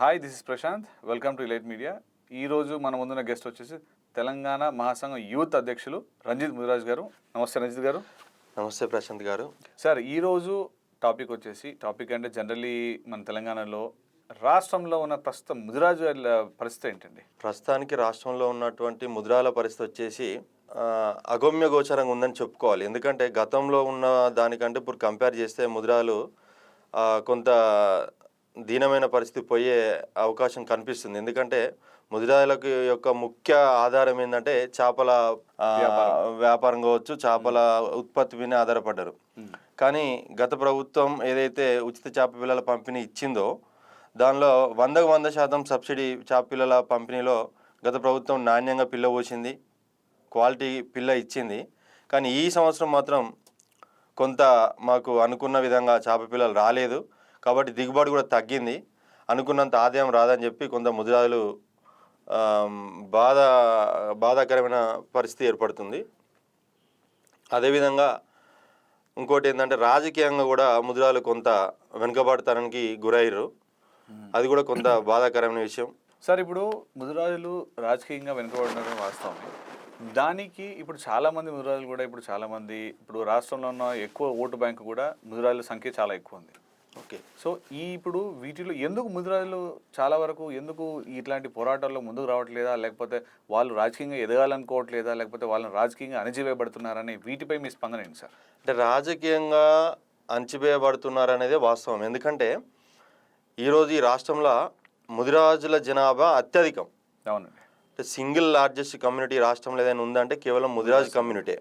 Hi this is Prashanth welcome to Elite media ఈ రోజు మన ముందున్న గెస్ట్ వచ్చేసి తెలంగాణ మహాసంఘం యూత్ అధ్యక్షులు రంజిత్ ముదిరాజ్ గారు. నమస్తే రంజిత్ గారు. నమస్తే ప్రశాంత్ గారు. సార్ ఈ రోజు టాపిక్ వచ్చేసి టాపిక్ అంటే జనరలీ మన తెలంగాణలో రాష్ట్రంలో ఉన్న ప్రస్తుతం ముదిరాజు గారి పరిస్థితి ఏంటండి? ప్రస్తుతానికి రాష్ట్రంలో ఉన్నటువంటి ముద్రాల పరిస్థితి వచ్చేసి అగమ్య గోచరంగా ఉందని చెప్పుకోవాలి. ఎందుకంటే గతంలో ఉన్న దానికంటే ఇప్పుడు కంపేర్ చేస్తే ముద్రాలు కొంత దీనమైన పరిస్థితి పోయే అవకాశం కనిపిస్తుంది. ఎందుకంటే ముదిరాలకు యొక్క ముఖ్య ఆధారం ఏంటంటే చేపల వ్యాపారం. కావచ్చు చేపల ఉత్పత్తి మీద ఆధారపడ్డారు. కానీ గత ప్రభుత్వం ఏదైతే ఉచిత చేప పిల్లల పంపిణీ ఇచ్చిందో దానిలో వందకు వంద శాతం సబ్సిడీ చేప పిల్లల పంపిణీలో గత ప్రభుత్వం నాణ్యంగా పిల్ల పోసింది క్వాలిటీ పిల్ల ఇచ్చింది. కానీ ఈ సంవత్సరం మాత్రం కొంత మాకు అనుకున్న విధంగా చేప పిల్లలు రాలేదు. కాబట్టి దిగుబడి కూడా తగ్గింది. అనుకున్నంత ఆదాయం రాదని చెప్పి కొంత ముదిరాజులు బాధ బాధాకరమైన పరిస్థితి ఏర్పడుతుంది. అదేవిధంగా ఇంకోటి ఏంటంటే రాజకీయంగా కూడా ముదిరాలు కొంత వెనుకబడతానికి గురయ్యారు. అది కూడా కొంత బాధాకరమైన విషయం. సార్ ఇప్పుడు ముదిరాజులు రాజకీయంగా వెనుకబడిన వాస్తవం దానికి ఇప్పుడు చాలామంది ముదిరాజులు కూడా ఇప్పుడు చాలామంది ఇప్పుడు రాష్ట్రంలో ఉన్న ఎక్కువ ఓటు బ్యాంకు కూడా ముదిరాజుల సంఖ్య చాలా ఎక్కువ ఉంది. ఓకే. సో ఈ ఇప్పుడు వీటిలో ఎందుకు ముదిరాజులు చాలా వరకు ఎందుకు ఇట్లాంటి పోరాటాల్లో ముందుకు రావట్లేదా? లేకపోతే వాళ్ళు రాజకీయంగా ఎదగాలనుకోవట్లేదా? లేకపోతే వాళ్ళని రాజకీయంగా అణచివేయబడుతున్నారని వీటిపై మీ స్పందన ఏంటి సార్? అంటే రాజకీయంగా అణచివేయబడుతున్నారు అనేది వాస్తవం. ఎందుకంటే ఈరోజు ఈ రాష్ట్రంలో ముదిరాజుల జనాభా అత్యధికం. అవునండి. అంటే సింగిల్ లార్జెస్ట్ కమ్యూనిటీ రాష్ట్రంలో ఏదైనా ఉందంటే కేవలం ముదిరాజు కమ్యూనిటీ.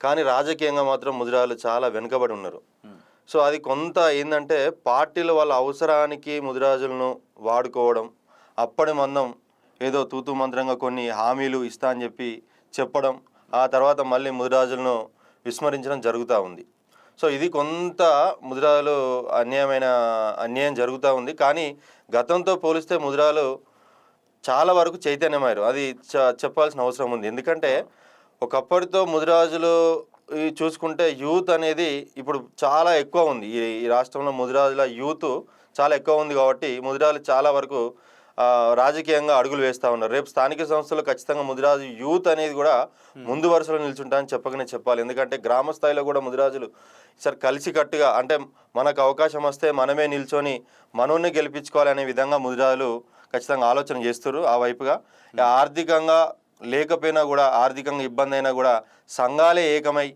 కానీ రాజకీయంగా మాత్రం ముదిరాజులు చాలా వెనుకబడి ఉన్నారు. సో అది కొంత ఏంటంటే పార్టీలు వాళ్ళ అవసరానికి ముదిరాజులను వాడుకోవడం అప్పటి మందం ఏదో తూతు మంత్రంగా కొన్ని హామీలు ఇస్తా అని చెప్పి చెప్పడం ఆ తర్వాత మళ్ళీ ముదిరాజులను విస్మరించడం జరుగుతూ ఉంది. సో ఇది కొంత ముదిరాలు అన్యాయమైన అన్యాయం జరుగుతూ ఉంది. కానీ గతంతో పోలిస్తే ముదిరాలు చాలా వరకు చైతన్యమయ్యారు. అది చ- చెప్పాల్సిన అవసరం ఉంది. ఎందుకంటే ఒకప్పటితో ముదిరాజులు చూసుకుంటే యూత్ అనేది ఇప్పుడు చాలా ఎక్కువ ఉంది. ఈ రాష్ట్రంలో ముదిరాజుల యూత్ చాలా ఎక్కువ ఉంది కాబట్టి ముదిరాజులు చాలా వరకు రాజకీయంగా అడుగులు వేస్తూ ఉన్నారు. రేపు స్థానిక సంస్థలు ఖచ్చితంగా ముదిరాజు యూత్ అనేది కూడా ముందు వరుసలో నిల్చుంటారని చెప్పకనే చెప్పాలి. ఎందుకంటే గ్రామ స్థాయిలో కూడా ముదిరాజులు సార్ కలిసికట్టుగా అంటే మనకు అవకాశం వస్తే మనమే నిల్చొని మనోని గెలిపించుకోవాలనే విధంగా ముదిరాజులు ఖచ్చితంగా ఆలోచన చేస్తారు ఆ వైపుగా. ఆర్థికంగా లేకపోయినా కూడా ఆర్థికంగా ఇబ్బంది అయినా కూడా సంఘాలే ఏకమై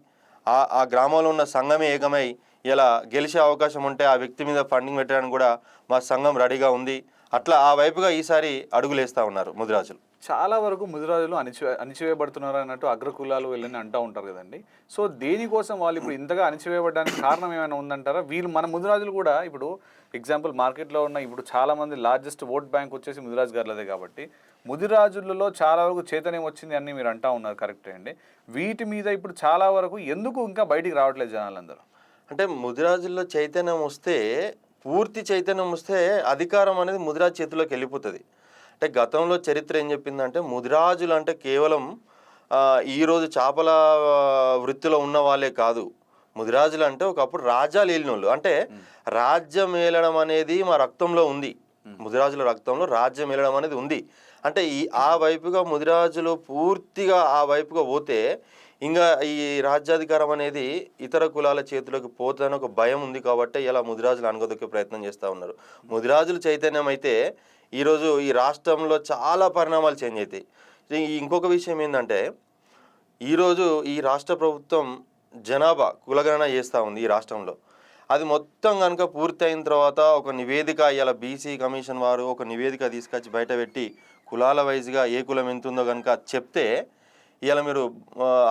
ఆ ఆ గ్రామంలో ఉన్న సంఘమే ఏకమై ఇలా గెలిచే అవకాశం ఉంటే ఆ వ్యక్తి మీద ఫండింగ్ పెట్టడానికి కూడా మా సంఘం రెడీగా ఉంది. అట్లా ఆ వైపుగా ఈసారి అడుగులేస్తూ ఉన్నారు ముదిరాజులు. చాలా వరకు ముదిరాజులు అణిచివే అణిచివేయబడుతున్నారు అన్నట్టు అగ్రకులాలు వెళ్ళని అంటూ ఉంటారు కదండి. సో దేనికోసం వాళ్ళు ఇప్పుడు ఇంతగా అణిచివేయబడడానికి కారణం ఏమైనా ఉందంటారా? వీళ్ళు మన ముదిరాజులు కూడా ఇప్పుడు ఎగ్జాంపుల్ మార్కెట్లో ఉన్న ఇప్పుడు చాలామంది లార్జెస్ట్ ఓట్ బ్యాంక్ వచ్చేసి ముదిరాజు గారులదే కాబట్టి ముదిరాజులలో చాలా వరకు చైతన్యం వచ్చింది అని మీరు అంటా ఉన్నారు కరెక్టే అండి. వీటి మీద ఇప్పుడు చాలా వరకు ఎందుకు ఇంకా బయటికి రావట్లేదు జనాలందరూ? అంటే ముదిరాజుల్లో చైతన్యం వస్తే పూర్తి చైతన్యం వస్తే అధికారం అనేది ముదిరాజు చేతిలోకి వెళ్ళిపోతుంది. అంటే గతంలో చరిత్ర ఏం చెప్పిందంటే ముదిరాజులు అంటే కేవలం ఈరోజు చేపల వృత్తిలో ఉన్న వాళ్ళే కాదు. ముదిరాజులు అంటే ఒకప్పుడు రాజ్యాలు ఏలిన వాళ్ళు అంటే రాజ్యం ఏలడం అనేది మా రక్తంలో ఉంది. ముదిరాజుల రక్తంలో రాజ్యం ఏలడం అనేది ఉంది. అంటే ఈ ఆ వైపుగా ముదిరాజులు పూర్తిగా ఆ వైపుగా పోతే ఇంకా ఈ రాజ్యాధికారం అనేది ఇతర కులాల చేతిలోకి పోతుందని ఒక భయం ఉంది కాబట్టి ఇలా ముదిరాజులు అనగదొక్కే ప్రయత్నం చేస్తూ ఉన్నారు. ముదిరాజులు చైతన్యం అయితే ఈరోజు ఈ రాష్ట్రంలో చాలా పరిణామాలు చేంజ్ అవుతాయి ఈ- ఇంకొక విషయం ఏంటంటే ఈరోజు ఈ రాష్ట్ర ప్రభుత్వం జనాభా కులగణన చేస్తూ ఉంది ఈ రాష్ట్రంలో. అది మొత్తం కనుక పూర్తయిన తర్వాత ఒక నివేదిక ఇలా బీసీ కమిషన్ వారు ఒక నివేదిక తీసుకొచ్చి బయట పెట్టి కులాల వైజ్గా ఏ కులం ఎంత ఉందో కనుక చెప్తే ఇవాళ మీరు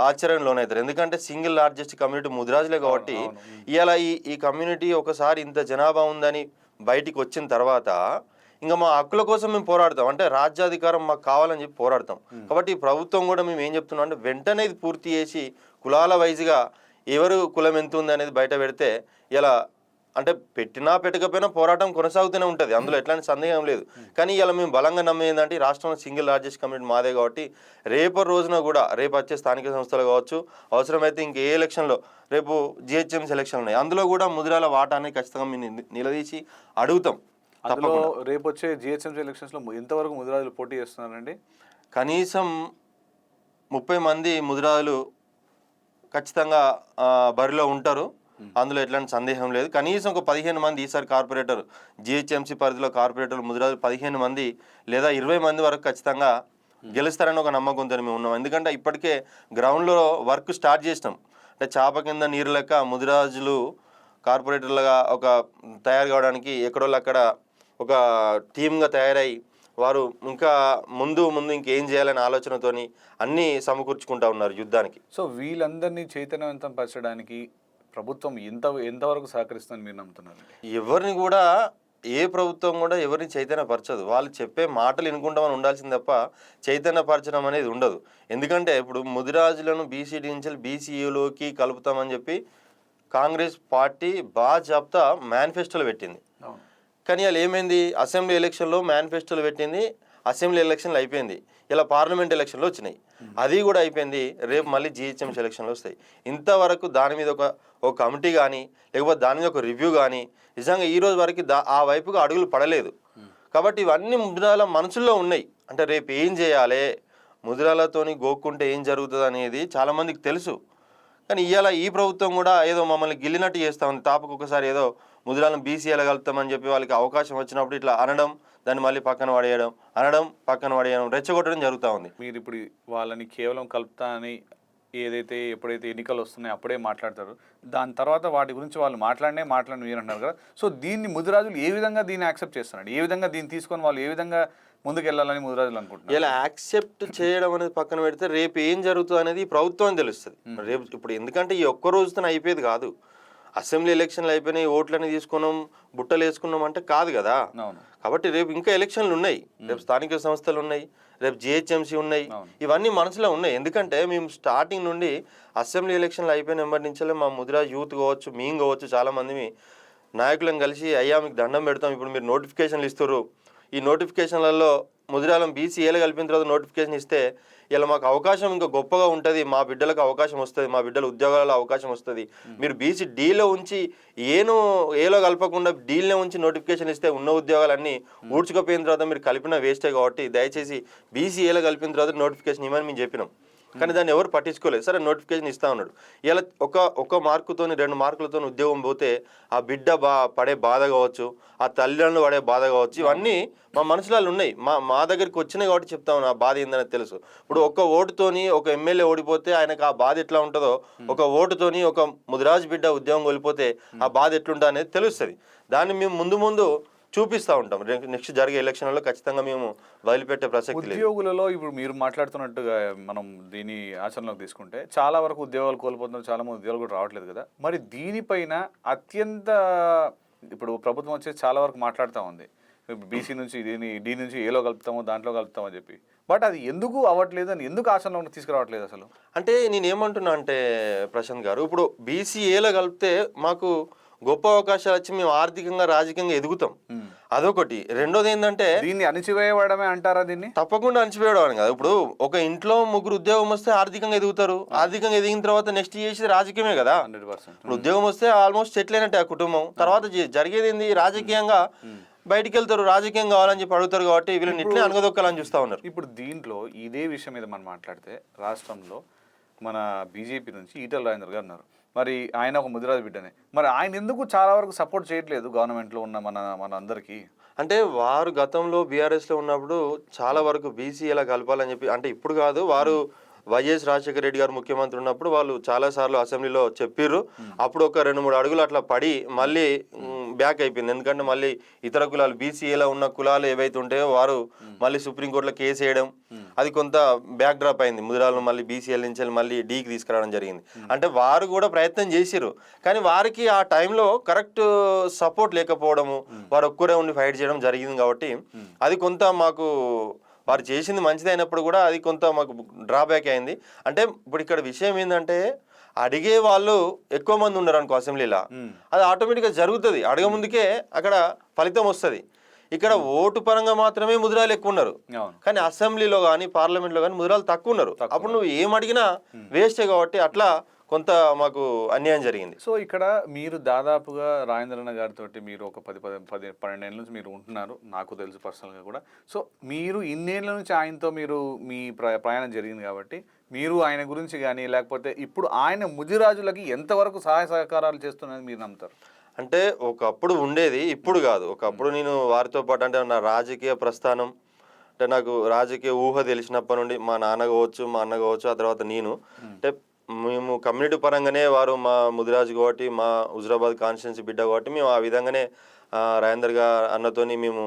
ఆశ్చర్యం లోనవుతారు ఎందుకంటే సింగిల్ లార్జెస్ట్ కమ్యూనిటీ ముదిరాజులే కాబట్టి ఇవాళ ఈ ఈ కమ్యూనిటీ ఒకసారి ఇంత జనాభా ఉందని బయటికి వచ్చిన తర్వాత ఇంకా మా హక్కుల కోసం మేము పోరాడతాం. అంటే రాజ్యాధికారం మాకు కావాలని చెప్పి పోరాడతాం. కాబట్టి ప్రభుత్వం కూడా మేము ఏం చెప్తున్నాం అంటే వెంటనే ఇది పూర్తి చేసి కులాల వైజ్గా ఎవరు కులం ఎంత ఉంది అనేది బయట పెడితే ఇలా అంటే పెట్టినా పెట్టకపోయినా పోరాటం కొనసాగుతూనే ఉంటుంది. అందులో ఎట్లాంటి సందేహం లేదు. కానీ ఇలా మేము బలంగా నమ్మేది ఏంటంటే ఈ రాష్ట్రంలో సింగిల్ లార్జెస్ట్ కమ్యూనిటీ మాదే కాబట్టి రేపు రోజున కూడా రేపు వచ్చే స్థానిక సంస్థలు కావచ్చు అవసరమైతే ఇంకే ఎలక్షన్లో రేపు జిహెచ్ఎంసీ ఎలక్షన్ ఉన్నాయి. అందులో కూడా ముదిరాల వాటాన్ని ఖచ్చితంగా మేము నిలదీసి అడుగుతాం. అందులో రేపు వచ్చే జిహెచ్ఎంసీ ఎలక్షన్స్లో ఎంతవరకు ముదిరాజులు పోటీ చేస్తున్నారండి? కనీసం ముప్పై మంది ముదిరాజులు ఖచ్చితంగా బరిలో ఉంటారు. అందులో ఎట్లాంటి సందేహం లేదు. కనీసం ఒక పదిహేను మంది ఈసారి కార్పొరేటర్ జిహెచ్ఎంసీ పరిధిలో కార్పొరేటర్ ముదిరాజులు పదిహేను మంది లేదా ఇరవై మంది వరకు ఖచ్చితంగా గెలుస్తారని ఒక నమ్మకంతో మేము ఉన్నాం. ఎందుకంటే ఇప్పటికే గ్రౌండ్లో వర్క్ స్టార్ట్ చేసినాం. అంటే చాప కింద నీరు లెక్క ముదిరాజులు కార్పొరేటర్లుగా ఒక తయారు కావడానికి ఎక్కడోళ్ళు అక్కడ ఒక టీమ్గా తయారై వారు ఇంకా ముందు ముందు ఇంకేం చేయాలనే ఆలోచనతోని అన్నీ సమకూర్చుకుంటా ఉన్నారు యుద్ధానికి. సో వీళ్ళందరినీ చైతన్యవంతం పరచడానికి ప్రభుత్వం ఎంత ఎంతవరకు సహకరిస్తుందని మీరు నమ్ముతున్నారు? ఎవరిని కూడా ఏ ప్రభుత్వం కూడా ఎవరిని చైతన్యపరచదు. వాళ్ళు చెప్పే మాటలు వినుకుంటామని ఉండాల్సింది తప్ప చైతన్యపరచడం అనేది ఉండదు. ఎందుకంటే ఇప్పుడు ముదిరాజులను బీసీడీ నుంచి బీసీయూలోకి కలుపుతామని చెప్పి కాంగ్రెస్ పార్టీ బాగా చెప్తా మేనిఫెస్టోలో పెట్టింది కానీ వాళ్ళు ఏమైంది? అసెంబ్లీ ఎలక్షన్లో మేనిఫెస్టోలో పెట్టింది. అసెంబ్లీ ఎలక్షన్లు అయిపోయింది. ఇలా పార్లమెంట్ ఎలక్షన్లు వచ్చినాయి. అది కూడా అయిపోయింది. రేపు మళ్ళీ జిహెచ్ఎంసీ ఎలక్షన్లు వస్తాయి. ఇంతవరకు దాని మీద ఒక ఒక కమిటీ కానీ లేకపోతే దాని మీద ఒక రివ్యూ కానీ నిజంగా ఈ రోజు వరకు దా ఆ వైపుగా అడుగులు పడలేదు. కాబట్టి ఇవన్నీ ముద్రాల మనసుల్లో ఉన్నాయి. అంటే రేపు ఏం చేయాలి? ముద్రాలతోని గోక్కుంటే ఏం జరుగుతుంది అనేది చాలామందికి తెలుసు. కానీ ఇవాళ ఈ ప్రభుత్వం కూడా ఏదో మమ్మల్ని గిల్లినట్టు చేస్తా ఉంది. తాపకు ఒకసారి ఏదో ముద్రాలను బీసీ వెళ్ళగలుగుతామని చెప్పి వాళ్ళకి అవకాశం వచ్చినప్పుడు ఇట్లా అనడం దాన్ని మళ్ళీ పక్కన పడేయడం అనడం పక్కన పడేయడం రెచ్చగొట్టడం జరుగుతూ ఉంది. మీరు ఇప్పుడు వాళ్ళని కేవలం కలుపుతా అని ఏదైతే ఎప్పుడైతే ఎన్నికలు వస్తున్నాయో అప్పుడే మాట్లాడతారు. దాని తర్వాత వాటి గురించి వాళ్ళు మాట్లాడినే మాట్లాడి మీరు అంటారు కదా. సో దీన్ని ముదిరాజులు ఏ విధంగా దీన్ని యాక్సెప్ట్ చేస్తున్నారు ఏ విధంగా దీన్ని తీసుకొని వాళ్ళు ఏ విధంగా ముందుకు వెళ్ళాలని ముదిరాజులు అనుకుంటున్నారు? ఇలా యాక్సెప్ట్ చేయడం అనేది పక్కన పెడితే రేపు ఏం జరుగుతుంది అనేది ప్రభుత్వం తెలుస్తుంది. రేపు ఇప్పుడు ఎందుకంటే ఈ ఒక్క రోజుతో అయిపోయేది కాదు. అసెంబ్లీ ఎలక్షన్లు అయిపోయినాయి ఓట్లని తీసుకున్నాం బుట్టలు వేసుకున్నాం అంటే కాదు కదా. కాబట్టి రేపు ఇంకా ఎలక్షన్లు ఉన్నాయి. రేపు స్థానిక సంస్థలు ఉన్నాయి రేపు జిహెచ్ఎంసీ ఉన్నాయి. ఇవన్నీ మనసులో ఉన్నాయి. ఎందుకంటే మేము స్టార్టింగ్ నుండి అసెంబ్లీ ఎలక్షన్లు అయిపోయిన వెంబడి నుంచే మా ముదిరా యూత్ కావచ్చు మేము కావచ్చు చాలా మంది నాయకులను కలిసి అయ్యా మీకు దండం పెడతాం. ఇప్పుడు మీరు నోటిఫికేషన్లు ఇస్తారు ఈ నోటిఫికేషన్లలో ముదిరాలం బీసీ ఏళ్ళు కలిపిన తర్వాత నోటిఫికేషన్ ఇస్తే ఇలా మాకు అవకాశం ఇంకా గొప్పగా ఉంటుంది మా బిడ్డలకు అవకాశం వస్తుంది మా బిడ్డల ఉద్యోగాలలో అవకాశం వస్తుంది. మీరు బీసీ డీలో ఉంచి ఏను ఏలో కలపకుండా డీల్నే ఉంచి నోటిఫికేషన్ ఇస్తే ఉన్న ఉద్యోగాలన్నీ ఊడ్చుకపోయిన తర్వాత మీరు కలిపిన వేస్టే కాబట్టి దయచేసి బీసీ ఏలో కలిపిన తర్వాత నోటిఫికేషన్ ఇవ్వమని మేము చెప్పినాం. కానీ దాన్ని ఎవరు పట్టించుకోలేదు. సరే నోటిఫికేషన్ ఇస్తా ఉన్నాడు ఇలా ఒక ఒక మార్కుతోని రెండు మార్కులతో ఉద్యోగం పోతే ఆ బిడ్డ బా పడే బాధ కావచ్చు ఆ తల్లిదండ్రులు పడే బాధ కావచ్చు ఇవన్నీ మా మనసులో ఉన్నాయి. మా మా దగ్గరికి వచ్చినాయి కాబట్టి చెప్తా ఉన్నా ఆ బాధ ఏందని తెలుసు. ఇప్పుడు ఒక ఓటుతోని ఒక ఎమ్మెల్యే ఓడిపోతే ఆయనకు ఆ బాధ ఎట్లా ఉంటుందో ఒక ఓటుతోని ఒక ముదిరాజు బిడ్డ ఉద్యోగం కోల్పోతే ఆ బాధ ఎట్లుంటుందో అనేది తెలుస్తుంది. దాన్ని మేము ముందు ముందు చూపిస్తూ ఉంటాం. నెక్స్ట్ జరిగే ఎలక్షన్లో ఖచ్చితంగా మేము వదిలిపెట్టే ప్రసక్తి ఉద్యోగులలో ఇప్పుడు మీరు మాట్లాడుతున్నట్టుగా మనం దీని ఆచరణలోకి తీసుకుంటే చాలా వరకు ఉద్యోగాలు కోల్పోతున్నారు చాలా మంది ఉద్యోగాలు కూడా రావట్లేదు కదా. మరి దీనిపైన అత్యంత ఇప్పుడు ప్రభుత్వం వచ్చేసి చాలా వరకు మాట్లాడుతూ ఉంది. బీసీ నుంచి దీని డి నుంచి ఏలో కలుపుతాము దాంట్లో కలుపుతామని చెప్పి. బట్ అది ఎందుకు అవ్వట్లేదు అని ఎందుకు ఆచరణలో తీసుకురావట్లేదు అసలు? అంటే నేను ఏమంటున్నా అంటే ప్రశాంత్ గారు ఇప్పుడు బీసీఏలో కలిపితే మాకు గొప్ప అవకాశాలు వచ్చి మేము ఆర్థికంగా రాజకీయంగా ఎదుగుతాం. అదొకటి. రెండోది ఏంటంటే దీన్ని అణిచివేయడమే అంటారా దీన్ని? తప్పకుండా అణచివేయడం అని కదా. ఇప్పుడు ఒక ఇంట్లో ముగ్గురు ఉద్యోగం వస్తే ఆర్థికంగా ఎదుగుతారు. ఆర్థికంగా ఎదిగిన తర్వాత నెక్స్ట్ చేసేది రాజకీయమే కదా. ఇప్పుడు ఉద్యోగం వస్తే ఆల్మోస్ట్ సెటిల్ అయినట్టే ఆ కుటుంబం. తర్వాత జరిగేది ఏంది? రాజకీయంగా బయటికి వెళ్తారు రాజకీయం కావాలని చెప్పి అడుగుతారు కాబట్టి వీళ్ళని ఇట్లే అనగదొక్కాలని చూస్తా ఉన్నారు. ఇప్పుడు దీంట్లో ఇదే విషయం మీద మనం మాట్లాడితే రాష్ట్రంలో మన బీజేపీ నుంచి ఈటల రాజేందర్ గారు ఉన్నారు. మరి ఆయన ఒక ముదిరాజు బిడ్డనే. మరి ఆయన ఎందుకు చాలా వరకు సపోర్ట్ చేయట్లేదు గవర్నమెంట్లో ఉన్న మన మన అందరికీ? అంటే వారు గతంలో బీఆర్ఎస్లో ఉన్నప్పుడు చాలా వరకు బీసీ ఎలా కలపాలని చెప్పి అంటే ఇప్పుడు కాదు వారు వైఎస్ రాజశేఖర రెడ్డి గారు ముఖ్యమంత్రి ఉన్నప్పుడు వాళ్ళు చాలా సార్లు అసెంబ్లీలో చెప్పిర్రు. అప్పుడు ఒక రెండు మూడు అడుగులు అట్లా పడి మళ్ళీ బ్యాక్ అయిపోయింది. ఎందుకంటే మళ్ళీ ఇతర కులాలు బీసీఏలో ఉన్న కులాలు ఏవైతే ఉంటాయో వారు మళ్ళీ సుప్రీంకోర్టులో కేసు వేయడం అది కొంత బ్యాక్ డ్రాప్ అయింది. ముదిరాలను మళ్ళీ బీసీఎల్ నుంచి మళ్ళీ డీకి తీసుకురావడం జరిగింది. అంటే వారు కూడా ప్రయత్నం చేసిర్రు. కానీ వారికి ఆ టైంలో కరెక్ట్ సపోర్ట్ లేకపోవడము వారు ఒక్కరే ఉండి ఫైట్ చేయడం జరిగింది కాబట్టి అది కొంత మాకు వారు చేసింది మంచిది అయినప్పుడు కూడా అది కొంత మాకు డ్రాబ్యాక్ అయింది. అంటే ఇప్పుడు ఇక్కడ విషయం ఏంటంటే అడిగే వాళ్ళు ఎక్కువ మంది ఉన్నారు అనుకో అసెంబ్లీలో అది ఆటోమేటిక్గా జరుగుతుంది. అడగ ముందుకే అక్కడ ఫలితం వస్తుంది. ఇక్కడ ఓటు పరంగా మాత్రమే ముద్రాలు ఎక్కువ ఉన్నారు కానీ అసెంబ్లీలో కానీ పార్లమెంట్లో కానీ ముద్రాలు తక్కువ ఉన్నారు అప్పుడు నువ్వు ఏం అడిగినా వేస్టే కాబట్టి అట్లా కొంత మాకు అన్యాయం జరిగింది. సో ఇక్కడ మీరు దాదాపుగా రాజేంద్రన్న గారితో మీరు ఒక పది పది పది పన్నెండేళ్ళ నుంచి మీరు ఉంటున్నారు. నాకు తెలుసు పర్సనల్గా కూడా. సో మీరు ఇన్నేళ్ళ నుంచి ఆయనతో మీరు మీ ప్ర ప్రయాణం జరిగింది కాబట్టి మీరు ఆయన గురించి కానీ లేకపోతే ఇప్పుడు ఆయన ముదిరాజులకి ఎంతవరకు సహాయ సహకారాలు చేస్తున్నది మీరు నమ్ముతారు? అంటే ఒకప్పుడు ఉండేది ఇప్పుడు కాదు. ఒకప్పుడు నేను వారితో పాటు అంటే నా రాజకీయ ప్రస్థానం అంటే నాకు రాజకీయ ఊహ తెలిసినప్పటి నుండి మా నాన్న కావచ్చు మా అన్న కావచ్చు ఆ తర్వాత నేను. అంటే మేము కమ్యూనిటీ పరంగానే వారు మా ముదిరాజు కాబట్టి మా హుజరాబాద్ కాన్స్టిట్యున్సీ బిడ్డ కాబట్టి మేము ఆ విధంగానే రాజేందర్ గారు అన్నతోని మేము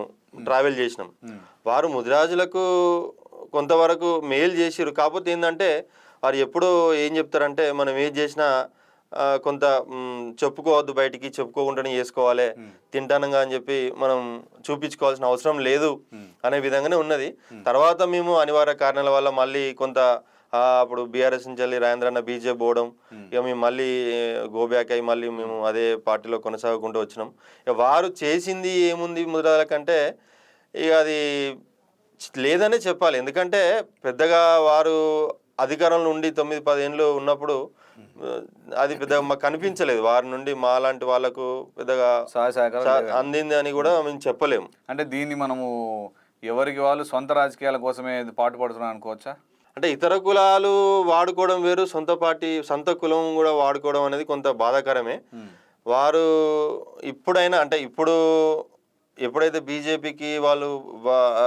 ట్రావెల్ చేసినాం. వారు ముదిరాజులకు కొంతవరకు మేలు చేసిరు కాకపోతే ఏంటంటే వారు ఎప్పుడూ ఏం చెప్తారంటే మనం ఏది చేసినా కొంత చెప్పుకోవద్దు బయటికి చెప్పుకోకుండానే చేసుకోవాలి తింటానంగా అని చెప్పి మనం చూపించుకోవాల్సిన అవసరం లేదు అనే విధంగానే ఉన్నది. తర్వాత మేము అనివార్య కారణాల వల్ల మళ్ళీ కొంత అప్పుడు బీఆర్ఎస్ నుంచి వెళ్ళి రాజేంద్ర అన్న బీజేపీ పోవడం ఇక మేము మళ్ళీ గో బ్యాక్ అయ్యి మళ్ళీ మేము అదే పార్టీలో కొనసాగుకుంటూ వచ్చినాం. ఇక వారు చేసింది ఏముంది ముద్రాల కంటే ఇక అది లేదనే చెప్పాలి. ఎందుకంటే పెద్దగా వారు అధికారంలో ఉండి తొమ్మిది పదేళ్ళు ఉన్నప్పుడు అది పెద్దగా మాకు కనిపించలేదు. వారి నుండి మా లాంటి వాళ్ళకు పెద్దగా అందింది అని కూడా మేము చెప్పలేము. అంటే దీన్ని మనము ఎవరికి వాళ్ళు సొంత రాజకీయాల కోసమే పాటు పడుతున్నాం అనుకోవచ్చా? అంటే ఇతర కులాలు వాడుకోవడం వేరు సొంత పార్టీ సొంత కులం కూడా వాడుకోవడం అనేది కొంత బాధాకరమే. వారు ఇప్పుడైనా అంటే ఇప్పుడు ఎప్పుడైతే బీజేపీకి వాళ్ళు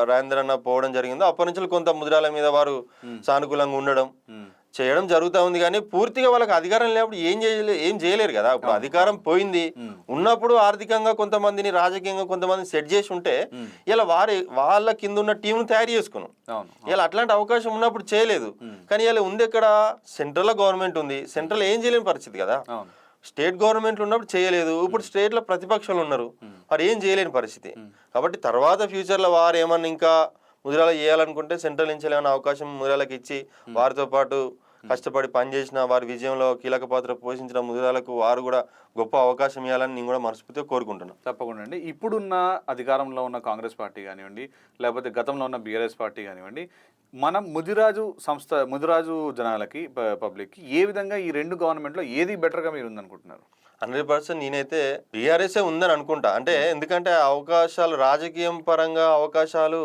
రాజేంద్ర అన్న పోవడం జరిగిందో అప్పటి నుంచి కొంత ముద్రాల మీద వారు సానుకూలంగా ఉండడం చేయడం జరుగుతూ ఉంది కానీ పూర్తిగా వాళ్ళకి అధికారం లేనప్పుడు ఏం చేయలే ఏం చేయలేరు కదా. ఇప్పుడు అధికారం పోయింది. ఉన్నప్పుడు ఆర్థికంగా కొంతమందిని రాజకీయంగా కొంతమందిని సెట్ చేసి ఉంటే ఇలా వారి వాళ్ళ కింద ఉన్న టీంను తయారు చేసుకున్నాం. ఇలా అట్లాంటి అవకాశం ఉన్నప్పుడు చేయలేదు. కానీ ఇలా ఉంది ఎక్కడ? సెంట్రల్ గవర్నమెంట్ ఉంది. సెంట్రల్ ఏం చేయలేని పరిస్థితి కదా. స్టేట్ గవర్నమెంట్ ఉన్నప్పుడు చేయలేదు. ఇప్పుడు స్టేట్లో ప్రతిపక్షాలు ఉన్నారు. మరి ఏం చేయలేని పరిస్థితి. కాబట్టి తర్వాత ఫ్యూచర్లో వారు ఏమన్నా ఇంకా ముదిరాల చేయాలనుకుంటే సెంట్రల్ నుంచి ఏమైనా అవకాశం ముదిరాలకు ఇచ్చి వారితో పాటు కష్టపడి పనిచేసిన వారి విజయంలో కీలక పాత్ర పోషించిన ముదిరాలకు వారు కూడా గొప్ప అవకాశం ఇవ్వాలని నేను కూడా మనస్ఫూర్తిగా కోరుకుంటున్నాను తప్పకుండా అండి. ఇప్పుడున్న అధికారంలో ఉన్న కాంగ్రెస్ పార్టీ కానివ్వండి లేకపోతే గతంలో ఉన్న బీఆర్ఎస్ పార్టీ కానివ్వండి మనం ముదిరాజు సంస్థ ముదిరాజు జనాలకి పబ్లిక్కి ఏ విధంగా ఈ రెండు గవర్నమెంట్లో ఏది బెటర్గా మీరు ఉందనుకుంటున్నారు? హండ్రెడ్ పర్సెంట్ నేనైతే బీఆర్ఎస్ఏ ఉందని అనుకుంటా. అంటే ఎందుకంటే అవకాశాలు రాజకీయం పరంగా అవకాశాలు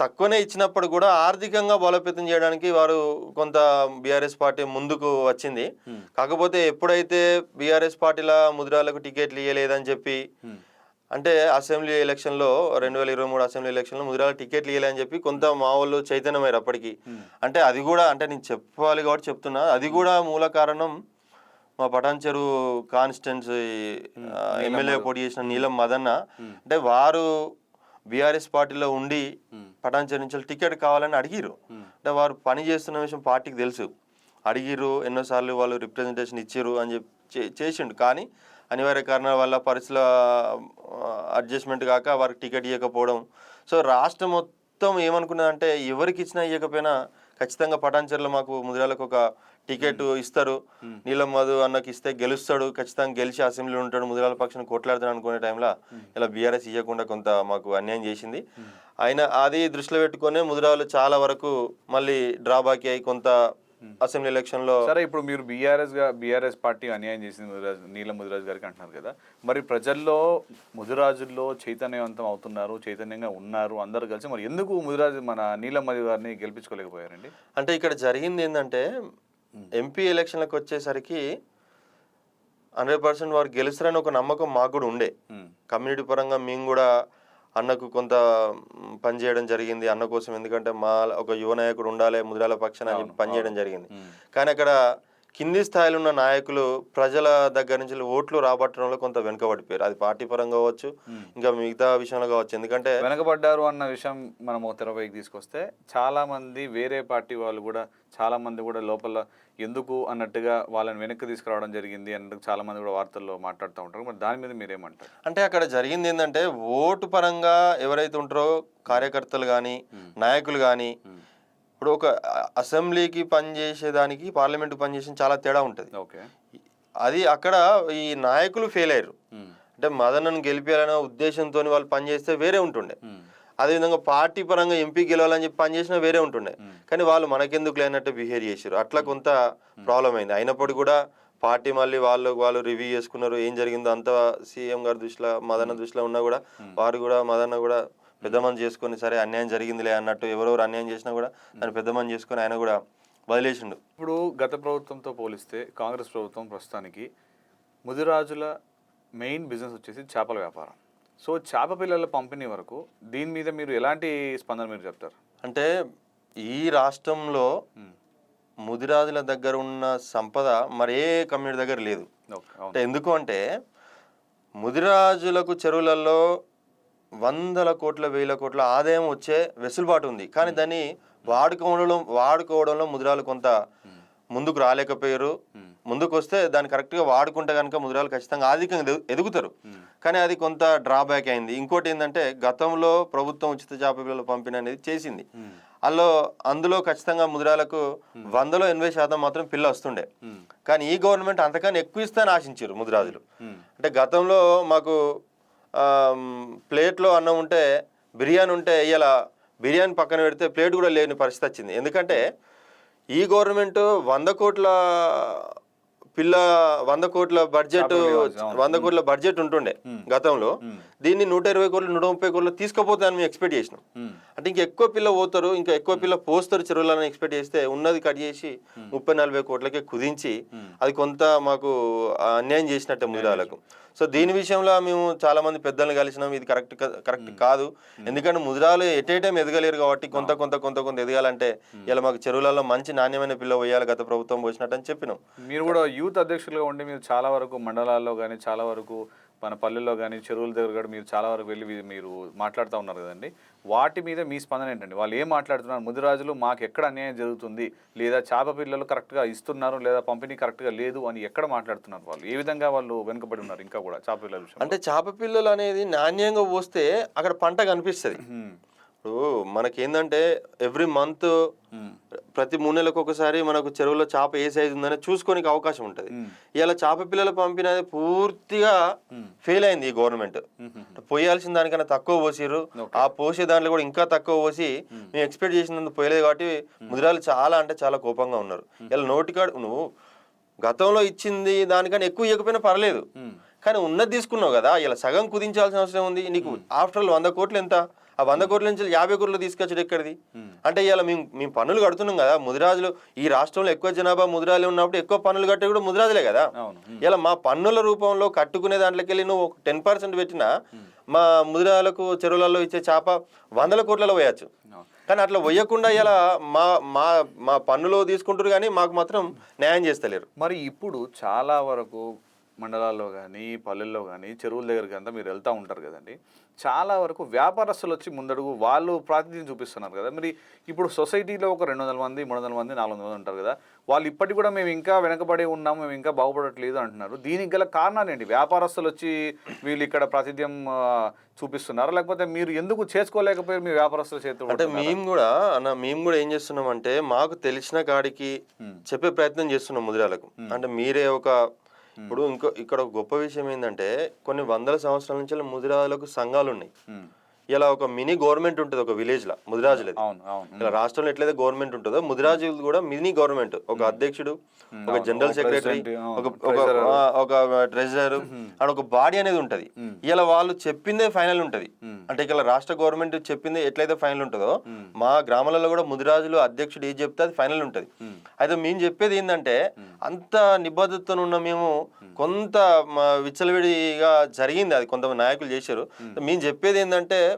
తక్కువనే ఇచ్చినప్పుడు కూడా ఆర్థికంగా బలోపేతం చేయడానికి వారు కొంత బీఆర్ఎస్ పార్టీ ముందుకు వచ్చింది. కాకపోతే ఎప్పుడైతే బీఆర్ఎస్ పార్టీల ముద్రాలకు టికెట్లు ఇవ్వలేదని చెప్పి అంటే అసెంబ్లీ ఎలక్షన్లో రెండు వేల ఇరవై మూడు అసెంబ్లీ ఎలక్షన్లో ముదిరాల టికెట్లు ఇవ్వలేని చెప్పి కొంత మా వాళ్ళు చైతన్యమయ్యారు అప్పటికి. అంటే అది కూడా అంటే నేను చెప్పాలి కాబట్టి చెప్తున్నా అది కూడా మూల కారణం మా పటాన్ చెరువు కాన్స్టిట్యున్సీ ఎమ్మెల్యే పోటీ చేసిన నీలం మదన్న. అంటే వారు బీఆర్ఎస్ పార్టీలో ఉండి పటాన్ చెరువు నుంచి టికెట్ కావాలని అడిగిరు అంటే వారు పని చేస్తున్న విషయం పార్టీకి తెలుసు. అడిగిర్రు ఎన్నోసార్లు వాళ్ళు రిప్రజెంటేషన్ ఇచ్చిర్రు అని చెప్పి చే- చేసిండు. కానీ అనివార్య కారణాల వల్ల పరిస్థితుల అడ్జస్ట్మెంట్ కాక వారికి టికెట్ ఇవ్వకపోవడం సో రాష్ట్రం మొత్తం ఏమనుకున్నదంటే ఎవరికి ఇచ్చినా ఇవ్వకపోయినా ఖచ్చితంగా పటాన్చర్లో మాకు ముదిరాలకు ఒక టికెట్ ఇస్తారు. నీలం మధు అన్నకి ఇస్తే గెలుస్తాడు. ఖచ్చితంగా గెలిచి అసెంబ్లీలో ఉంటాడు. ముదిరాల పక్షాన్ని కొట్లాడతాడు అనుకునే టైంలో ఇలా బీఆర్ఎస్ ఇవ్వకుండా కొంత మాకు అన్యాయం చేసింది. అయినా అది దృష్టిలో పెట్టుకొని ముదిరాలు చాలా వరకు మళ్ళీ డ్రాబాక్ అయ్యి కొంత అసెంబ్లీ ఎలక్షన్లో సరే ఇప్పుడు మీరు బీఆర్ఎస్గా బీఆర్ఎస్ పార్టీ అన్యాయం చేసింది ముదిరాజ్ నీలం ముదిరాజ్ గారికి అంటున్నారు కదా. మరి ప్రజల్లో ముదిరాజుల్లో చైతన్యవంతం అవుతున్నారు చైతన్యంగా ఉన్నారు అందరూ కలిసి మరి ఎందుకు ముదిరాజు మన నీలం మధు గారిని గెలిపించుకోలేకపోయారండి? అంటే ఇక్కడ జరిగింది ఏంటంటే ఎంపీ ఎలక్షన్లకు వచ్చేసరికి హండ్రెడ్ పర్సెంట్ వారు గెలుస్తారని ఒక నమ్మకం మాకు కూడా ఉండే. ఉమ్, కమ్యూనిటీ పరంగా మేము కూడా అన్నకు కొంత పనిచేయడం జరిగింది. అన్న కోసం ఎందుకంటే మా ఒక యువ నాయకుడు ఉండాలి ముదిరాల పక్షాన అని చెప్పి పనిచేయడం జరిగింది. కానీ అక్కడ కింది స్థాయిలో ఉన్న నాయకులు ప్రజల దగ్గర నుంచి ఓట్లు రాబట్టడంలో కొంత వెనుకబడిపోయారు. అది పార్టీ పరంగా కావచ్చు ఇంకా మిగతా విషయంలో కావచ్చు. ఎందుకంటే వెనకబడ్డారు అన్న విషయం మనము తెరపైకి తీసుకొస్తే చాలా మంది వేరే పార్టీ వాళ్ళు కూడా చాలా మంది కూడా లోపల ఎందుకు అన్నట్టుగా వాళ్ళని వెనక్కి తీసుకురావడం జరిగింది అన్నట్టు చాలా మంది కూడా వార్తల్లో మాట్లాడుతూ ఉంటారు. మరి దాని మీద మీరేమంటారు? అంటే అక్కడ జరిగింది ఏంటంటే ఓటు పరంగా ఎవరైతే ఉంటారో కార్యకర్తలు కానీ నాయకులు కానీ ఇప్పుడు ఒక అసెంబ్లీకి పనిచేసేదానికి పార్లమెంట్కి పనిచేసిన చాలా తేడా ఉంటుంది. ఓకే. అది అక్కడ ఈ నాయకులు ఫెయిల్ అయ్యారు. అంటే మదనను గెలిపేయాలనే ఉద్దేశంతో వాళ్ళు పనిచేస్తే వేరే ఉంటుండే. అదేవిధంగా పార్టీ పరంగా ఎంపీ గెలవాలని చెప్పి పనిచేసినా వేరే ఉంటుండే. కానీ వాళ్ళు మనకెందుకు లేనట్టు బిహేవ్ చేశారు అట్లా కొంత ప్రాబ్లం అయింది అయినప్పటికీ కూడా పార్టీ మళ్ళీ వాళ్ళు వాళ్ళు రివ్యూ చేసుకున్నారు. ఏం జరిగిందో అంత సీఎం గారి దృష్టిలో మదన్న దృష్టిలో ఉన్నా కూడా వారు కూడా మదన్న కూడా పెద్ద మంది చేసుకొని సరే అన్యాయం జరిగిందిలే అన్నట్టు ఎవరెవరు అన్యాయం చేసినా కూడా దాన్ని పెద్ద మంది చేసుకొని ఆయన కూడా వదిలేసిండు. ఇప్పుడు గత ప్రభుత్వంతో పోలిస్తే కాంగ్రెస్ ప్రభుత్వం ప్రస్తుతానికి ముదిరాజుల మెయిన్ బిజినెస్ వచ్చేసి చేపల వ్యాపారం. సో చేప పిల్లల పంపిణీ వరకు దీని మీద మీరు ఎలాంటి స్పందన మీరు చెప్తారు? అంటే ఈ రాష్ట్రంలో. ముదిరాజుల దగ్గర ఉన్న సంపద మరే కమ్యూనిటీ దగ్గర లేదు. అంటే ఎందుకు అంటే ముదిరాజులకు చెరువులలో వందల కోట్ల వేల కోట్ల ఆదాయం వచ్చే వెసులుబాటు ఉంది. కానీ దాన్ని వాడుకోవడంలో వాడుకోవడంలో ముదిరాలు కొంత ముందుకు రాలేకపోయారు. ముందుకు వస్తే దాన్ని కరెక్ట్గా వాడుకుంటే కనుక ముదిరాలు ఖచ్చితంగా ఆర్థికంగా ఎదు- ఎదుగుతారు. కానీ అది కొంత డ్రాబ్యాక్ అయింది. ఇంకోటి ఏంటంటే గతంలో ప్రభుత్వం ఉచిత చేప పిల్లల పంపిణీ అనేది చేసింది. అందులో అందులో ఖచ్చితంగా ముదిరాలకు వందలో ఎనభై శాతం మాత్రం పిల్ల వస్తుండే. కానీ ఈ గవర్నమెంట్ అంతకన్నా ఎక్కువ ఇస్తాను ఆశించారు ముదిరాజులు. అంటే గతంలో మాకు ప్లేట్లో అన్నం ఉంటే బిర్యానీ ఉంటే ఇవాళ బిర్యానీ పక్కన పెడితే ప్లేట్ కూడా లేని పరిస్థితి వచ్చింది. ఎందుకంటే ఈ గవర్నమెంట్ వంద కోట్ల పిల్ల వంద కోట్ల బడ్జెట్. వంద కోట్ల బడ్జెట్ ఉంటుండే గతంలో దీన్ని నూట ఇరవై కోట్లు నూట ముప్పై కోట్లు తీసుకుపోతాయని మేము ఎక్స్పెక్ట్ చేసినాం. అంటే ఇంకా ఎక్కువ పిల్ల పోతారు ఇంకా ఎక్కువ పిల్ల పోస్తారు చెరువులని ఎక్స్పెక్ట్ చేస్తే ఉన్నది కట్ చేసి ముప్పై నలభై కోట్లకే కుదించి అది కొంత మాకు అన్యాయం చేసినట్టే ముదిరాలకు. సో దీని విషయంలో మేము చాలా మంది పెద్దల్ని కలిసినాం ఇది కరెక్ట్ కరెక్ట్ కాదు. ఎందుకంటే ముదిరాలు ఎట్ ఏ టైం ఎదగలేరు కాబట్టి కొంత కొంత కొంత కొంత ఎదగాలంటే ఇలా మాకు చెరువులలో మంచి నాణ్యమైన పిల్ల పోయాలి గత ప్రభుత్వం పోసినట్టు అని చెప్పినాం. మీరు కూడా యూత్ అధ్యక్షులుగా ఉండి మీరు చాలా వరకు మండలాల్లో కానీ చాలా వరకు మన పల్లెల్లో కానీ చెరువుల దగ్గర కూడా మీరు చాలా వరకు వెళ్ళి మీరు మాట్లాడుతూ ఉన్నారు కదండి. వాటి మీద మీ స్పందన ఏంటండి? వాళ్ళు ఏం మాట్లాడుతున్నారు? ముదిరాజులు మాకు ఎక్కడ అన్యాయం జరుగుతుంది? లేదా చేప పిల్లలు కరెక్ట్గా ఇస్తున్నారు? లేదా పంపిణీ కరెక్ట్గా లేదు అని ఎక్కడ మాట్లాడుతున్నారు వాళ్ళు? ఏ విధంగా వాళ్ళు వెనుకబడి ఉన్నారు ఇంకా కూడా చేప పిల్లల విషయంలో? అంటే చేప పిల్లలు అనేది నాణ్యంగా పోస్తే అక్కడ పంట కనిపిస్తుంది. ఇప్పుడు మనకేందంటే ఎవ్రీ మంత్. ప్రతి మూడు నెలలకు ఒకసారి మనకు చెరువులో చేప ఏ సైజు ఉందని చూసుకోనికి అవకాశం ఉంటుంది. ఇలా చేప పిల్లలు పంపినది పూర్తిగా ఫెయిల్ అయింది ఈ గవర్నమెంట్. పోయాల్సిన దానికన్నా తక్కువ పోసిర్రు. ఆ పోసే దాంట్లో కూడా ఇంకా తక్కువ పోసి మేము. ఎక్స్పెక్ట్ చేసినందుకు పోయలేదు కాబట్టి ముదిరాలు చాలా అంటే చాలా కోపంగా ఉన్నారు. ఇలా నోటికాడు నువ్వు గతంలో ఇచ్చింది దానికన్నా ఎక్కువ ఇవ్వకపోయినా పర్లేదు. కానీ ఉన్నది తీసుకున్నావు కదా ఇలా సగం కుదించాల్సిన అవసరం ఉంది. నీకు ఆఫ్టర్ ఆల్ వంద కోట్లు ఎంత? ఆ వంద కోట్ల నుంచి యాభై కోట్లు తీసుకొచ్చాడు ఎక్కడిది? అంటే ఇలా మేము మేము పన్నులు కడుతున్నాం కదా ముదిరాజులు ఈ రాష్ట్రంలో ఎక్కువ జనాభా ముదిరాజులు ఉన్నప్పుడు ఎక్కువ పన్నులు కట్టే కూడా ముదిరాజులే కదా. ఇలా మా పన్నుల రూపంలో కట్టుకునే దాంట్లోకి వెళ్ళి నువ్వు టెన్ పర్సెంట్ పెట్టినా మా ముదిరాలకు చెరువులలో ఇచ్చే చేప వందల కోట్లలో పోయచ్చు. కానీ అట్లా పోయకుండా ఇలా మా మా మా పన్నులో తీసుకుంటారు కానీ మాకు మాత్రం న్యాయం చేస్తలేరు. మరి ఇప్పుడు చాలా వరకు మండలాల్లో కానీ పల్లెల్లో కానీ చెరువుల దగ్గరికి అంతా మీరు వెళ్తూ ఉంటారు కదండి. చాలా వరకు వ్యాపారస్తులు వచ్చి ముందడుగు వాళ్ళు ప్రాతినిధ్యం చూపిస్తున్నారు కదా. మరి ఇప్పుడు సొసైటీలో ఒక రెండు వందల మంది మూడు వందల మంది నాలుగు వందల మంది ఉంటారు కదా. వాళ్ళు ఇప్పటికి కూడా మేము ఇంకా వెనకబడి ఉన్నాము మేము ఇంకా బాగుపడట్లేదు అంటున్నారు. దీనికి గల కారణాలు ఏంటి? వ్యాపారస్తులు వచ్చి వీళ్ళు ఇక్కడ ప్రాతినిధ్యం చూపిస్తున్నారా? లేకపోతే మీరు ఎందుకు చేసుకోలేకపోయారు మీ వ్యాపారస్తుల చేతితో అంటే మేము కూడా అన్న మేము కూడా ఏం చేస్తున్నాం అంటే మాకు తెలిసిన కాడికి చెప్పే ప్రయత్నం చేస్తున్నాం ముదిరాలకు. అంటే మీరే ఒక ఇప్పుడు ఇంకో ఇక్కడ ఒక గొప్ప విషయం ఏంటంటే కొన్ని వందల సంవత్సరాల నుంచి ముదిరాజులకు సంఘాలు ఉన్నాయి ఇలా ఒక మినీ గవర్నమెంట్ ఉంటుంది ఒక విలేజ్ లా అవును ఇలా రాష్ట్రంలో ఎట్లయితే గవర్నమెంట్ ఉంటుందో ముదిరాజు కూడా మినీ గవర్నమెంట్. ఒక అధ్యక్షుడు ఒక. General secretary. ఒక ఒక ట్రెజరర్. అండ్ ఒక బాడీ అనేది ఉంటది. ఇలా వాళ్ళు చెప్పిందే ఫైనల్ ఉంటది. అంటే ఇక్కడ రాష్ట్ర గవర్నమెంట్ చెప్పింది ఎట్లయితే ఫైనల్ ఉంటుందో మా గ్రామాలలో కూడా ముదిరాజులు అధ్యక్షుడు ఏది చెప్తే అది ఫైనల్ ఉంటది. అయితే మేము చెప్పేది ఏంటంటే అంత నిబద్ధతతో ఉన్న మేము కొంత విచ్చలవిడిగా జరిగింది అది కొంతమంది నాయకులు చేశారు. మేము. చెప్పేది ఏంటంటే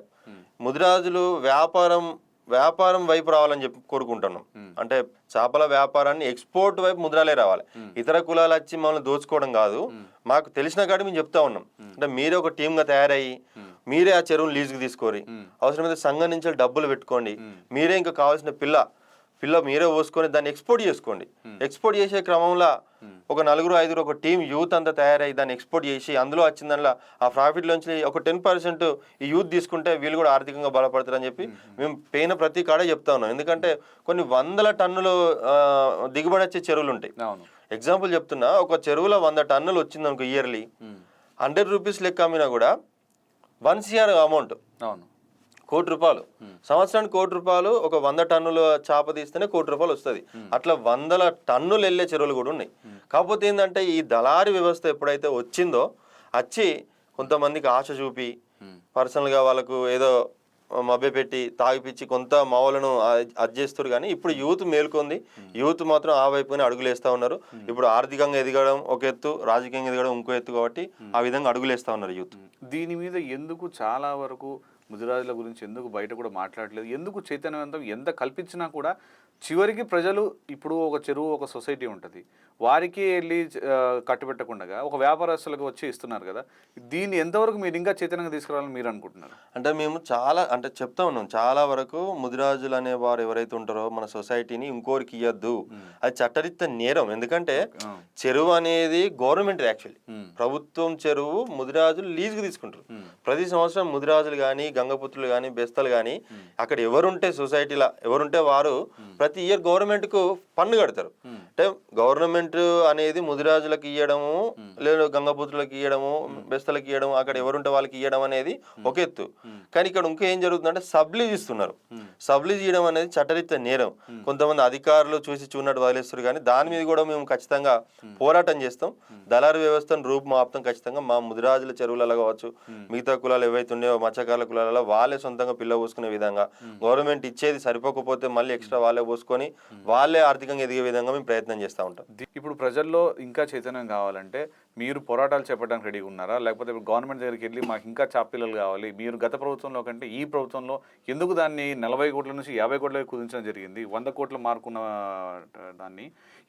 ముదిరాజులు వ్యాపారం వ్యాపారం వైపు రావాలని చెప్పి కోరుకుంటున్నాం. అంటే చేపల వ్యాపారాన్ని ఎక్స్పోర్ట్ వైపు ముద్రాలే రావాలి. ఇతర కులాలు వచ్చి మమ్మల్ని దోచుకోవడం కాదు. మాకు తెలిసిన కాడ మేము చెప్తా ఉన్నాం. అంటే మీరే ఒక టీమ్గా తయారయ్యి మీరే ఆ చెరువును లీజుకి తీసుకోరి అవసరమైతే సంఘం నుంచి డబ్బులు పెట్టుకోండి. మీరే ఇంకా కావాల్సిన పిల్ల పిల్ల మీరే పోసుకొని దాన్ని ఎక్స్పోర్ట్ చేసుకోండి. ఎక్స్పోర్ట్ చేసే క్రమంలో ఒక నలుగురు ఐదుగురు ఒక టీం యూత్ అంతా తయారై దాన్ని ఎక్స్పోర్ట్ చేసి అందులో వచ్చిన దానిలో ఆ ప్రాఫిట్ నుంచి ఒక టెన్ పర్సెంట్ ఈ యూత్ తీసుకుంటే వీళ్ళు కూడా ఆర్థికంగా బలపడతారని చెప్పి మేము పోయిన ప్రతి కాడే చెప్తా ఉన్నాం. ఎందుకంటే కొన్ని వందల టన్నులు దిగుబడి వచ్చే చెరువులు ఉంటాయి. ఎగ్జాంపుల్ చెప్తున్నా ఒక చెరువులో వంద టన్నులు వచ్చింది అనుకో ఇయర్లీ. హండ్రెడ్ రూపీస్ లెక్క అమ్మినా కూడా వన్ సిఆర్ అమౌంట్ అవును. కోటి రూపాయలు. సంవత్సరానికి కోటి రూపాయలు ఒక వంద టన్నుల చేప తీస్తేనే కోటి రూపాయలు వస్తుంది. అట్లా వందల టన్నులు వెళ్ళే చెరువులు కూడా ఉన్నాయి. కాకపోతే ఏంటంటే ఈ దళారీ వ్యవస్థ ఎప్పుడైతే వచ్చిందో వచ్చి కొంతమందికి ఆశ చూపి పర్సనల్గా వాళ్ళకు ఏదో మభ్య పెట్టి తాగిపిచ్చి కొంత మావులను అది చేస్తారు కానీ ఇప్పుడు యూత్ మేల్కొంది. యూత్ మాత్రం ఆ వైపునే అడుగులు వేస్తా ఉన్నారు ఇప్పుడు ఆర్థికంగా ఎదగడం ఒక ఎత్తు రాజకీయంగా ఎదగడం ఇంకో ఎత్తు కాబట్టి ఆ విధంగా అడుగులు వేస్తా ఉన్నారు యూత్. దీని మీద ఎందుకు చాలా వరకు ముదిరాజుల గురించి ఎందుకు బయట కూడా మాట్లాడలేదు? ఎందుకు చైతన్యవంతం? ఎంత కల్పించినా కూడా చివరికి ప్రజలు ఇప్పుడు ఒక చెరువు ఒక సొసైటీ ఉంటుంది. వారికి వెళ్ళి కట్టుబెట్టకుండా ఒక వ్యాపారస్తులకు వచ్చి ఇస్తున్నారు కదా. దీన్ని ఎంతవరకు మీరు ఇంకా చైతన్యంగా తీసుకురావాలని మీరు అనుకుంటున్నారు? అంటే మేము చాలా అంటే చెప్తా ఉన్నాం. చాలా వరకు ముదిరాజులు అనే వారు ఎవరైతే ఉంటారో మన సొసైటీని ఇంకోరికి ఇవ్వద్దు అది చట్టరీత్యా నేరం. ఎందుకంటే. చెరువు అనేది గవర్నమెంట్ యాక్చువల్లీ. ప్రభుత్వం చెరువు ముదిరాజులు లీజుకు తీసుకుంటారు. ప్రతి సంవత్సరం ముదిరాజులు కానీ గంగపుత్రులు కానీ బెస్తలు కానీ అక్కడ ఎవరుంటే సొసైటీలో ఎవరుంటే వారు ప్రతి ఇయర్ గవర్నమెంట్కు పన్ను కడతారు. అంటే గవర్నమెంట్ అనేది ముదిరాజులకు ఇవ్వడము లేదా గంగపుత్రులకు ఇవ్వడము బెస్తలకు ఇవ్వడం అక్కడ ఎవరుంటే వాళ్ళకి ఇవ్వడం అనేది ఒక ఎత్తు. కానీ ఇక్కడ ఇంకా ఏం జరుగుతుందంటే సబ్లీజ్ ఇస్తున్నారు. సబ్లీజ్ ఇవ్వడం అనేది చట్టరీత్యా నేరం. కొంతమంది అధికారులు చూసి చూడనట్టు వదిలేస్తారు కానీ దాని మీద కూడా మేము ఖచ్చితంగా పోరాటం చేస్తాం. దళారు వ్యవస్థను రూపుమాపుతాం ఖచ్చితంగా మా ముదిరాజుల చెరువులలో కావచ్చు మిగతా కులాలు ఏవైతే ఉన్నాయో మత్స్యకారుల కులాలలో వాళ్ళే సొంతంగా పిల్ల పోసుకునే విధంగా గవర్నమెంట్ ఇచ్చేది సరిపోకపోతే మళ్ళీ ఎక్స్ట్రా వాళ్ళే పోసుకొని వాళ్ళే ఆర్థికంగా ఎదిగే విధంగా మేము ప్రయత్నం చేస్తూ ఉంటాం. ఇప్పుడు ప్రజల్లో ఇంకా చైతన్యం కావాలంటే మీరు పోరాటాలు చేపట్టడానికి రెడీగా ఉన్నారా? లేకపోతే ఇప్పుడు గవర్నమెంట్ దగ్గరికి వెళ్ళి మాకు ఇంకా చాపిల్లలు కావాలి. మీరు గత ప్రభుత్వంలో కంటే ఈ ప్రభుత్వంలో ఎందుకు దాన్ని నలభై కోట్ల నుంచి యాభై కోట్లకి కుదించడం జరిగింది? వంద కోట్ల మార్కున్న దాన్ని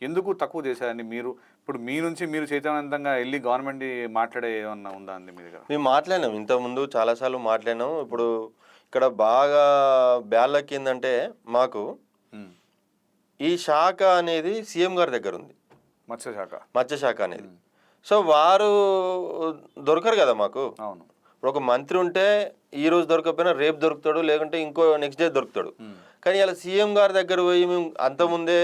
ఎందుకు తక్కువ చేశారని మీరు ఇప్పుడు మీ నుంచి మీరు చైతన్యవంతంగా వెళ్ళి గవర్నమెంట్ మాట్లాడే ఏమన్నా ఉందా అండి మీ దగ్గర? మేము మాట్లాడినాం. ఇంతకుముందు చాలాసార్లు మాట్లాడినాం. ఇప్పుడు ఇక్కడ బాగా బ్యాలక్ ఏంటంటే మాకు. ఈ శాఖ అనేది సీఎం గారి దగ్గర ఉంది మత్స్యశాఖ మత్స్యశాఖ అనేది. సో వారు దొరకరు కదా మాకు. అవును. ఇప్పుడు ఒక మంత్రి ఉంటే ఈ రోజు దొరకకపోయినా రేపు దొరుకుతాడు లేకుంటే ఇంకో నెక్స్ట్ డే దొరుకుతాడు. కానీ ఇలా సీఎం గారి దగ్గర పోయి మేము అంతకుముందే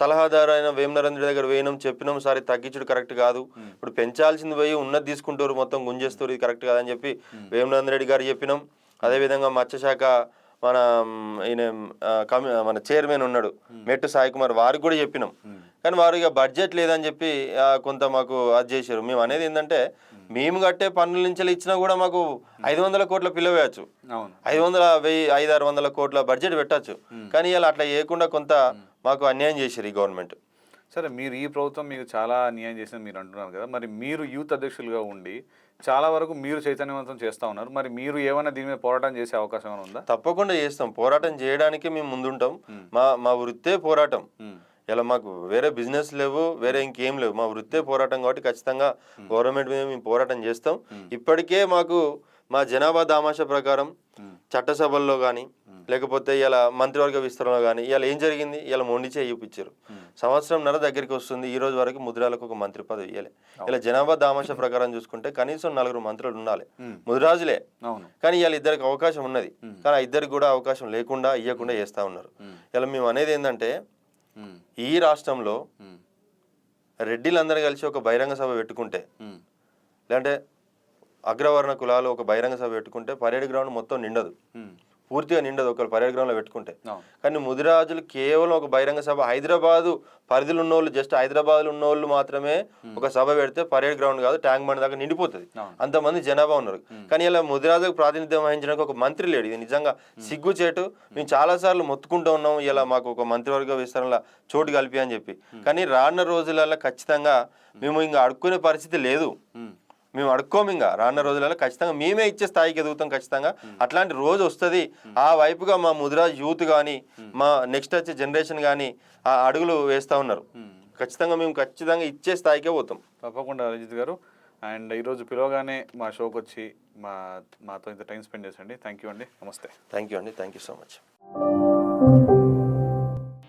సలహాదారు అయిన వేమనరేంద్ర దగ్గర పోయినాం చెప్పినాం సరే తగ్గించుడు కరెక్ట్ కాదు. ఇప్పుడు పెంచాల్సింది పోయి ఉన్నది తీసుకుంటారు మొత్తం గుంజేస్తారు ఇది కరెక్ట్ కాదని చెప్పి వేమనరేంద్ర రెడ్డి గారు చెప్పినాం. అదేవిధంగా మత్స్యశాఖ మన ఈయన మన చైర్మన్ ఉన్నాడు. మెట్టు సాయి కుమార్ వారికి కూడా చెప్పినాం. కానీ వారు ఇక బడ్జెట్ లేదని చెప్పి కొంత మాకు అది చేశారు. మేము అనేది ఏంటంటే మేము కట్టే పన్నుల నుంచి ఇచ్చినా కూడా మాకు ఐదు వందల కోట్ల పిల్ల వేయచ్చు. అవును. ఐదు వందల వెయ్యి ఐదు ఆరు వందల కోట్ల బడ్జెట్ పెట్టచ్చు. కానీ ఇలా అట్లా చేయకుండా కొంత మాకు అన్యాయం చేశారు ఈ గవర్నమెంట్. సరే మీరు ఈ ప్రభుత్వం మీకు చాలా అన్యాయం చేసింది మీరు అంటున్నారు కదా. మరి మీరు యూత్ అధ్యక్షులుగా ఉండి చాలా వరకు మీరు చైతన్యవంతం చేస్తూ ఉన్నారు. మరి మీరు ఏమైనా దీని మీద పోరాటం చేసే అవకాశం ఏమైనా ఉందా? తప్పకుండా చేస్తాం. పోరాటం చేయడానికి మేము ముందుంటాం. మా మా వృత్తే పోరాటం. ఇలా మాకు వేరే బిజినెస్ లేవు వేరే ఇంకేం లేవు. మా వృత్తే పోరాటం కాబట్టి ఖచ్చితంగా గవర్నమెంట్ మీద మేము పోరాటం చేస్తాం. ఇప్పటికే మాకు మా జనాభా దామాష ప్రకారం చట్టసభల్లో కానీ లేకపోతే ఇలా మంత్రివర్గ విస్తరణలో కానీ ఇలా ఏం జరిగింది? ఇలా మొండి చేయి చూపించారు సంవత్సరం నర దగ్గరికి వస్తుంది. ఈ రోజు వరకు ముద్రాలకు ఒక మంత్రి పదవి ఇవ్వాలి ఇలా జనాభా దామాష ప్రకారం చూసుకుంటే కనీసం నలుగురు మంత్రులు ఉండాలి. ముదిరాజులే. కానీ ఇవాళ ఇద్దరికి అవకాశం ఉన్నది. కానీ ఆ ఇద్దరికి కూడా అవకాశం లేకుండా ఇవ్వకుండా చేస్తూ ఉన్నారు. ఇలా మేము అనేది ఏంటంటే. ఈ రాష్ట్రంలో. రెడ్డిలందరూ కలిసి ఒక బహిరంగ సభ పెట్టుకుంటే. లేదంటే అగ్రవర్ణ కులాలు ఒక బహిరంగ సభ పెట్టుకుంటే పరేడ్ గ్రౌండ్ మొత్తం నిండదు. పూర్తిగా నిండదు ఒక పరేడ్ గ్రౌండ్లో పెట్టుకుంటే. కానీ ముదిరాజులు కేవలం ఒక బహిరంగ సభ హైదరాబాదు పరిధిలో ఉన్నోళ్ళు జస్ట్ హైదరాబాద్లో ఉన్నోళ్ళు మాత్రమే ఒక సభ పెడితే పరేడ్ గ్రౌండ్ కాదు ట్యాంక్ బండ్ దాకా నిండిపోతుంది. అంతమంది జనాభా ఉన్నారు. కానీ ఇలా ముదిరాజులకు ప్రాతినిధ్యం వహించడానికి ఒక మంత్రి లేడు. ఇది నిజంగా సిగ్గుచేటు మేము చాలాసార్లు మొత్తుకుంటూ ఉన్నాం ఇలా మాకు ఒక మంత్రివర్గ విస్తరణలో చోటు కలిపి అని చెప్పి. కానీ రానున్న రోజులలో ఖచ్చితంగా మేము ఇంకా అడుక్కునే పరిస్థితి లేదు. మేము అడుక్కోము ఇంకా. రానున్న రోజులలో ఖచ్చితంగా మేమే ఇచ్చే స్థాయికి ఎదుగుతాం ఖచ్చితంగా. అట్లాంటి రోజు వస్తుంది. ఆ వైపుగా మా ముదిరాజ్ యూత్ కానీ మా నెక్స్ట్ వచ్చే జనరేషన్ కానీ ఆ అడుగులు వేస్తూ ఉన్నారు. ఖచ్చితంగా మేము ఖచ్చితంగా ఇచ్చే స్థాయికే పోతాం. తప్పకుండా రజిత్ గారు. అండ్ ఈరోజు పిలవగానే మా షోకి వచ్చి మా మాతో ఇంత టైం స్పెండ్ చేసండి. థ్యాంక్ యూ అండి. నమస్తే. థ్యాంక్ యూ అండి. Thank you so much.